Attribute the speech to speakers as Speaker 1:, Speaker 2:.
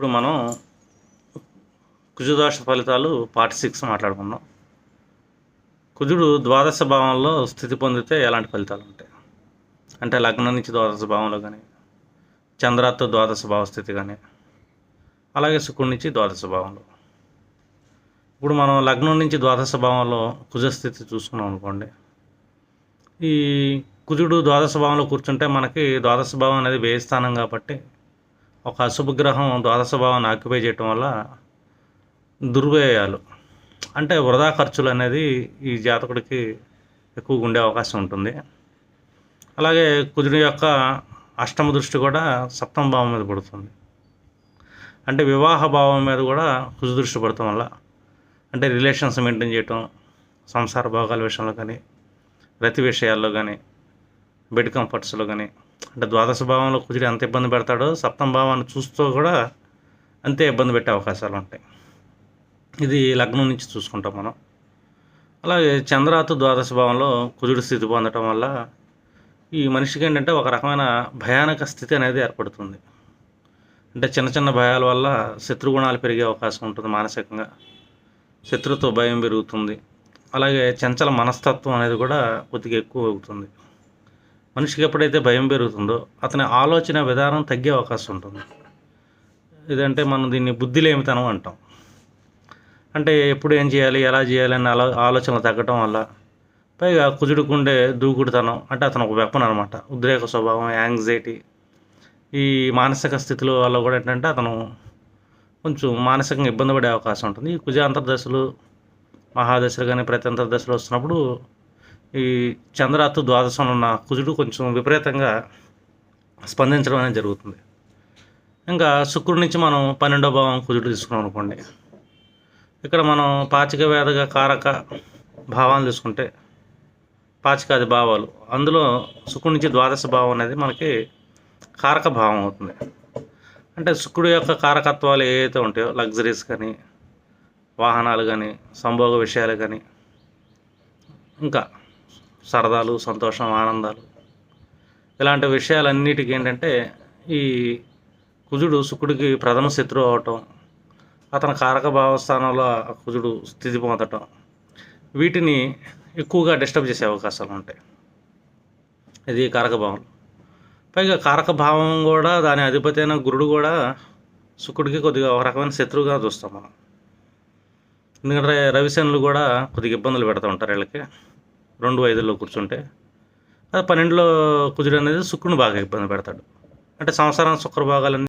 Speaker 1: ఇప్పుడు మనం కుజుదోష ఫలితాలు పార్ట్ సిక్స్ మాట్లాడుకుందాం. కుజుడు ద్వాదశ భావంలో స్థితి పొందితే ఎలాంటి ఫలితాలు ఉంటాయి? అంటే లగ్నం నుంచి ద్వాదశ భావంలో కానీ చంద్రాతో ద్వాదశ భావ స్థితి కానీ అలాగే శుక్రుడి నుంచి ద్వాదశ భావంలో. ఇప్పుడు మనం లగ్నం నుంచి ద్వాదశ భావంలో కుజస్థితి చూసుకున్నాం అనుకోండి. ఈ కుజుడు ద్వాదశ భావంలో కూర్చుంటే మనకి ద్వాదశ భావం అనేది వేయస్థానం కాబట్టి ఒక అశుభ గ్రహం ద్వాదశ భావాన్ని ఆక్యుపై చేయటం వల్ల దుర్వ్యయాలు. అంటే వృధా ఖర్చులు అనేది ఈ జాతకుడికి ఎక్కువగా ఉండే అవకాశం ఉంటుంది. అలాగే కుజుడి యొక్క అష్టమ దృష్టి కూడా సప్తమ భావం మీద పడుతుంది. అంటే వివాహ భావం మీద కూడా కుజు దృష్టి పడటం వల్ల అంటే రిలేషన్స్ మెయింటైన్ చేయటం సంసార భోగాల విషయంలో కానీ రతి విషయాల్లో కానీ బెడ్ కంఫర్ట్స్లో కానీ అంటే ద్వాదశ భావంలో కుదిరి ఎంత ఇబ్బంది పెడతాడో సప్తమ భావాన్ని చూస్తూ కూడా అంతే ఇబ్బంది పెట్టే అవకాశాలు ఉంటాయి. ఇది లగ్నం నుంచి చూసుకుంటాం మనం. అలాగే చంద్రాతు ద్వాదశ భావంలో కుజుడు స్థితి పొందటం వల్ల ఈ మనిషికి ఏంటంటే ఒక రకమైన భయానక స్థితి అనేది ఏర్పడుతుంది. అంటే చిన్న చిన్న భయాల వల్ల శత్రుగుణాలు పెరిగే అవకాశం ఉంటుంది మానసికంగా. శత్రుతో భయం పెరుగుతుంది. అలాగే చంచల మనస్తత్వం అనేది కూడా కొద్దిగా ఎక్కువ అవుతుంది. మనిషికి ఎప్పుడైతే భయం పెరుగుతుందో అతని ఆలోచన విధానం తగ్గే అవకాశం ఉంటుంది. ఇదంటే మనం దీన్ని బుద్ధిలేమితనం అంటాం. అంటే ఎప్పుడు ఏం చేయాలి ఎలా చేయాలి అనే ఆలో ఆలోచనలు తగ్గటం వల్ల పైగా కుజుడుకుండే దూకుడుతనం అంటే అతను ఒక వెపన్ అనమాట ఉద్రేక స్వభావం యాంగ్జైటీ ఈ మానసిక స్థితిలో వల్ల కూడా ఏంటంటే అతను కొంచెం మానసికంగా ఇబ్బంది పడే అవకాశం ఉంటుంది. ఈ కుజ అంతర్దశలు మహాదశలు కానీ ప్రతి అంతర్దశలు వస్తున్నప్పుడు ఈ చంద్రాతు ద్వాదశంలో ఉన్న కుజుడు కొంచెం విపరీతంగా స్పందించడం అనేది జరుగుతుంది. ఇంకా శుక్రుడి నుంచి మనం పన్నెండో భావం కుజుడు తీసుకున్నాం అనుకోండి. ఇక్కడ మనం పాచిక వేదక కారక భావాలు తీసుకుంటే పాచికాది భావాలు అందులో శుక్రుడి నుంచి ద్వాదశ భావం అనేది మనకి కారక భావం అవుతుంది. అంటే శుక్రుడు యొక్క కారకత్వాలు ఏవైతే ఉంటాయో లగ్జరీస్ కానీ వాహనాలు కానీ సంభోగ విషయాలు కానీ ఇంకా సరదాలు సంతోషం ఆనందాలు. ఇలాంటి విషయాలన్నిటికీ ఏంటంటే ఈ కుజుడు శుక్రుడికి ప్రథమ శత్రువు అవటం అతని కారక భావస్థానంలో ఆ కుజుడు స్థితి పొందటం వీటిని ఎక్కువగా డిస్టర్బ్ చేసే అవకాశాలు ఉంటాయి. ఇది కారక భావం. పైగా కారక భావం కూడా దాని అధిపతి అయిన గురుడు కూడా శుక్రుడికి కొద్దిగా ఒక రకమైన శత్రువుగా చూస్తాం మనం. ఎందుకంటే రవిశనులు కూడా కొద్దిగా ఇబ్బందులు పెడుతూ ఉంటారు వీళ్ళకి. రెండు ఐదులో కూర్చుంటే అది పన్నెండులో కుజుడు అనేది శుక్రుని బాగా ఇబ్బంది పెడతాడు. అంటే సంవత్సరం శుక్ర భాగాలన్నీ